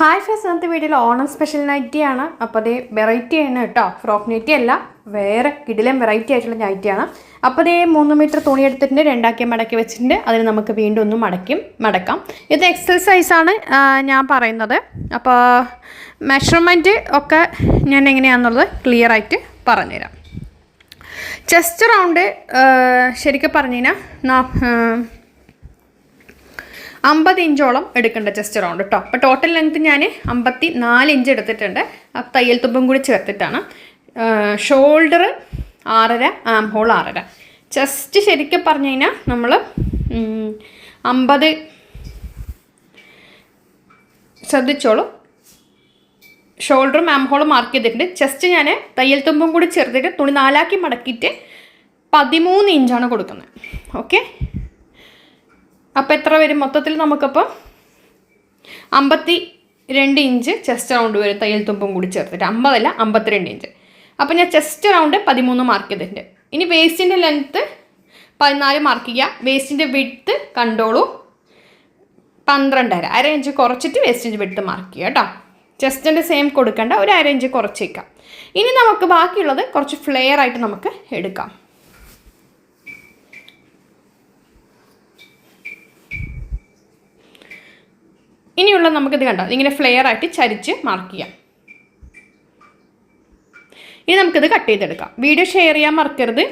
Hi first ഇന്നത്തെ വീഡിയോയിൽ Onam special നൈറ്റിയാണ് അപ്പോൾ അതേ വെറൈറ്റി ആണ് കേട്ടോ ഫ്രോക്ക് നൈറ്റി അല്ല വേറെ കിടിലം വെറൈറ്റി ആയിട്ടുള്ള നൈറ്റിയാണ് അപ്പോൾ അതേ മൂന്ന് മീറ്റർ തുണി എടുത്തിട്ടുണ്ട് രണ്ടാക്കി മടക്കി വെച്ചിട്ടുണ്ട്. അതിന് നമുക്ക് വീണ്ടും ഒന്ന് മടക്കും മടക്കാം. ഇത് എക്സൽ സൈസാണ് ഞാൻ പറയുന്നത്. അപ്പോൾ മെഷർമെന്റ് ഒക്കെ ഞാൻ എങ്ങനെയാണെന്നുള്ളത് ക്ലിയർ ആയിട്ട് പറഞ്ഞുതരാം. ചെസ്റ്റ് റൗണ്ട് ശരിക്കും പറഞ്ഞു കഴിഞ്ഞാൽ അമ്പത് ഇഞ്ചോളം എടുക്കേണ്ട ചെസ്റ്റ് റൗണ്ട് കേട്ടോ അപ്പോൾ ടോട്ടൽ ലെങ്ത് ഞാൻ അമ്പത്തി നാല് ഇഞ്ച് എടുത്തിട്ടുണ്ട്. ആ തയ്യൽ തുമ്പും കൂടി ചേർത്തിട്ടാണ്. ഷോൾഡർ ആറര ആം ഹോൾ ആറര. ചെസ്റ്റ് ശരിക്കും പറഞ്ഞു കഴിഞ്ഞാൽ നമ്മൾ അമ്പത് ശ്രദ്ധിച്ചോളൂ. ഷോൾഡറും ആം ഹോളും മാർക്ക് ചെയ്തിട്ടുണ്ട്. ചെസ്റ്റ് ഞാൻ തയ്യൽ തുമ്പും കൂടി ചേർത്തിട്ട് തുണി നാലാക്കി മടക്കിയിട്ട് പതിമൂന്ന് ഇഞ്ചാണ് കൊടുക്കുന്നത്. ഓക്കെ അപ്പോൾ എത്ര വരും മൊത്തത്തിൽ നമുക്കപ്പോൾ അമ്പത്തി രണ്ട് ഇഞ്ച് ചെസ്റ്റ് റൗണ്ട് വരും തയ്യൽ തുമ്പും കൂടി ചേർത്തിട്ട്. അമ്പതല്ല അമ്പത്തിരണ്ട് ഇഞ്ച് അപ്പോൾ ഞാൻ ചെസ്റ്റ് റൗണ്ട് പതിമൂന്ന് മാർക്ക് ചെയ്തിട്ടുണ്ട്. ഇനി വേസ്റ്റിന്റെ ലെങ്ത്ത് പതിനാല് മാർക്ക് ചെയ്യുക വേസ്റ്റിന്റെ വിഡ്ത്ത് കണ്ടോളൂ. പന്ത്രണ്ടര. അര ഇഞ്ച് കുറച്ചിട്ട് വേസ്റ്റിന്റെ വിഡ്ത്ത് മാർക്ക് ചെയ്യുക കേട്ടോ. ചെസ്റ്റിന്റെ സെയിം കൊടുക്കേണ്ട. ഒരു അര ഇഞ്ച് കുറച്ചേക്കാം. ഇനി നമുക്ക് ബാക്കിയുള്ളത് കുറച്ച് ഫ്ലെയർ ആയിട്ട് നമുക്ക് എടുക്കാം. ഇനിയുള്ള നമുക്കിത് കണ്ടോ? ഇങ്ങനെ ഫ്ലെയർ ആയിട്ട് ചരിച്ച് മാർക്ക് ചെയ്യാം. ഇനി നമുക്കിത് കട്ട് ചെയ്തെടുക്കാം. വീഡിയോ ഷെയർ ചെയ്യാൻ മറക്കരുത്.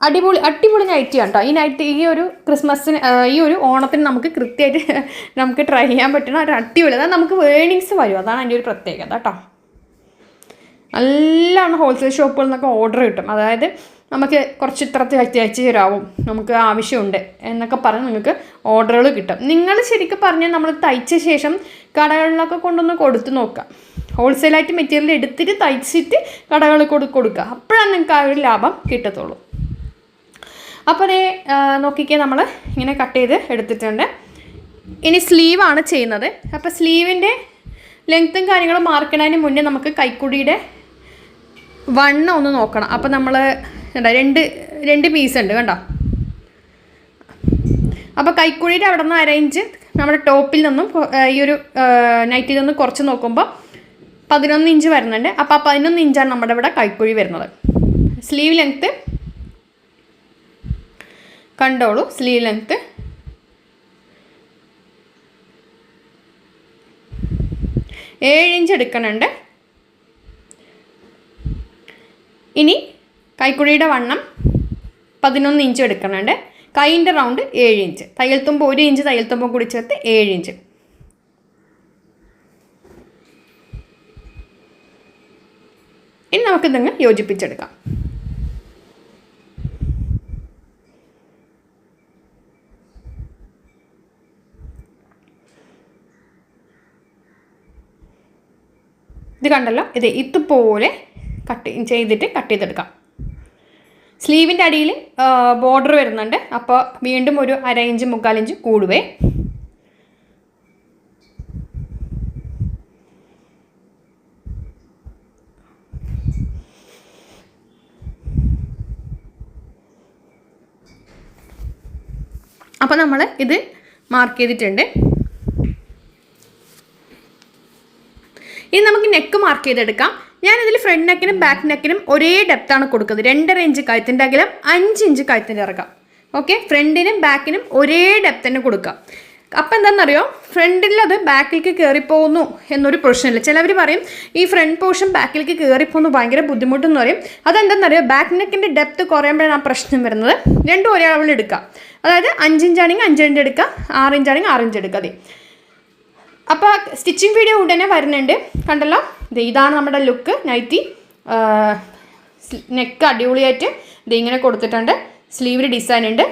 അടിപൊളി അടിപൊളി നൈറ്റ് കേട്ടോ. ഈ നൈറ്റ് ഈ ഒരു ക്രിസ്മസിന് ഈ ഒരു ഓണത്തിന് നമുക്ക് കൃത്യമായിട്ട് നമുക്ക് ട്രൈ ചെയ്യാൻ പറ്റുന്ന ഒരു അടിപൊളി അതായത് നമുക്ക് വേണിങ്സ് വരും. അതാണ് അതിന്റെ ഒരു പ്രത്യേകത കേട്ടോ. നല്ലോണം ഹോൾസെയിൽ ഷോപ്പുകളിൽ നിന്നൊക്കെ ഓർഡർ കിട്ടും. അതായത് നമുക്ക് കുറച്ച് ഇത്രത്തെ തയ്ച്ച് തരാവും നമുക്ക് ആവശ്യമുണ്ട് എന്നൊക്കെ പറഞ്ഞ് നിങ്ങൾക്ക് ഓർഡറുകൾ കിട്ടും. നിങ്ങൾ ശരിക്കും പറഞ്ഞാൽ നമ്മൾ തയ്ച്ച ശേഷം കടകളിലൊക്കെ കൊണ്ടൊന്ന് കൊടുത്ത് നോക്കാം ഹോൾസെയിലായിട്ട് മെറ്റീരിയൽ എടുത്തിട്ട് തയ്ച്ചിട്ട് കടകളിൽ കൊടു കൊടുക്കുക. അപ്പോഴാണ് നിങ്ങൾക്ക് ആ ഒരു ലാഭം കിട്ടത്തുള്ളൂ. അപ്പോൾ അതേ നോക്കിക്കേ നമ്മൾ ഇങ്ങനെ കട്ട് ചെയ്ത് എടുത്തിട്ടുണ്ട്. ഇനി സ്ലീവാണ് ചെയ്യുന്നത്. അപ്പോൾ സ്ലീവിന്റെ ലെങ്ത്തും കാര്യങ്ങളും മാർക്കണതിന് മുന്നേ നമുക്ക് കൈക്കുടിയുടെ വണ്ണം ഒന്ന് നോക്കണം. അപ്പോൾ നമ്മൾ എന്താ രണ്ട് രണ്ട് പീസ് ഉണ്ട് കണ്ടോ? അപ്പോൾ കൈക്കുഴിയുടെ അവിടെ നിന്ന് അരയിഞ്ച് നമ്മുടെ ടോപ്പിൽ നിന്നും ഈ ഒരു നൈറ്റിൽ നിന്നും കുറച്ച് നോക്കുമ്പോൾ പതിനൊന്ന് ഇഞ്ച് വരുന്നുണ്ട്. അപ്പോൾ ആ പതിനൊന്ന് ഇഞ്ചാണ് നമ്മുടെ ഇവിടെ കൈക്കുഴി വരുന്നത്. സ്ലീവ് ലെങ്ത്ത് കണ്ടോളൂ സ്ലീവ് ലെങ്ത്ത് ഏഴ് ഇഞ്ച് എടുക്കണുണ്ട് ഇനി കൈക്കുഴിയുടെ വണ്ണം പതിനൊന്ന് ഇഞ്ച് എടുക്കുന്നുണ്ട് കൈന്റെ റൗണ്ട് ഏഴ് ഇഞ്ച്. തയ്യൽത്തുമ്പോൾ തുമ്പ് ഒരു ഇഞ്ച് തയ്യൽത്തുമ്പോൾ കൂടി ചേർത്ത് ഏഴ് ഇഞ്ച്. ഇനി നമുക്കിതങ്ങ് യോജിപ്പിച്ചെടുക്കാം. ഇത് കണ്ടല്ലോ? ഇത് ഇതുപോലെ കട്ട് ചെയ്തിട്ട് കട്ട് ചെയ്തെടുക്കാം. സ്ലീവിന്റെ അടിയിൽ ബോർഡർ വരുന്നുണ്ട്. അപ്പോൾ വീണ്ടും ഒരു അര ഇഞ്ച് മുക്കാൽ ഇഞ്ച് കൂടുവേ. അപ്പോൾ നമ്മൾ ഇത് മാർക്ക് ചെയ്തിട്ടുണ്ട്. ഇനി നമുക്ക് നെക്ക് മാർക്ക് ചെയ്തെടുക്കാം. ഞാനിതിൽ ഫ്രണ്ട് നെക്കിനും ബാക്ക് നെക്കിനും ഒരേ ഡെപ്താണ് കൊടുക്കുന്നത്. രണ്ടര ഇഞ്ച് കഴുത്തിന്റെ അകലം അഞ്ച് ഇഞ്ച് കഴുത്തിന്റെ ഇറക്കാം. ഓക്കെ ഫ്രണ്ടിനും ബാക്കിനും ഒരേ ഡെപ്ത് തന്നെ കൊടുക്കാം അപ്പം എന്താണെന്നറിയോ? ഫ്രണ്ടിൽ അത് ബാക്കിലേക്ക് കയറിപ്പോകുന്നു എന്നൊരു പ്രശ്നമില്ല. ചിലവർ പറയും ഈ ഫ്രണ്ട് പോർഷൻ ബാക്കിലേക്ക് കയറിപ്പോകുന്നു ഭയങ്കര ബുദ്ധിമുട്ടെന്ന് പറയും. അതെന്താണെന്നറിയോ? ബാക്ക് നെക്കിന്റെ ഡെപ്ത് കുറയുമ്പോഴാണ് ആ പ്രശ്നം വരുന്നത്. രണ്ടും ഒരേ അളവിൽ എടുക്കുക. അതായത് അഞ്ചിഞ്ചാണെങ്കിൽ അഞ്ചിഞ്ച് എടുക്കുക ആറിഞ്ചാണെങ്കിൽ ആറിഞ്ച് എടുക്കുക. അതെ. അപ്പോൾ സ്റ്റിച്ചിങ് വീഡിയോ ഉടനെ വരുന്നുണ്ട്. കണ്ടല്ലോ? ഇതാണ് നമ്മുടെ ലുക്ക് നൈറ്റി നെക്ക് അടിപൊളിയായിട്ട് ഇത് ഇങ്ങനെ കൊടുത്തിട്ടുണ്ട്. സ്ലീവിൽ ഡിസൈൻ ഉണ്ട്.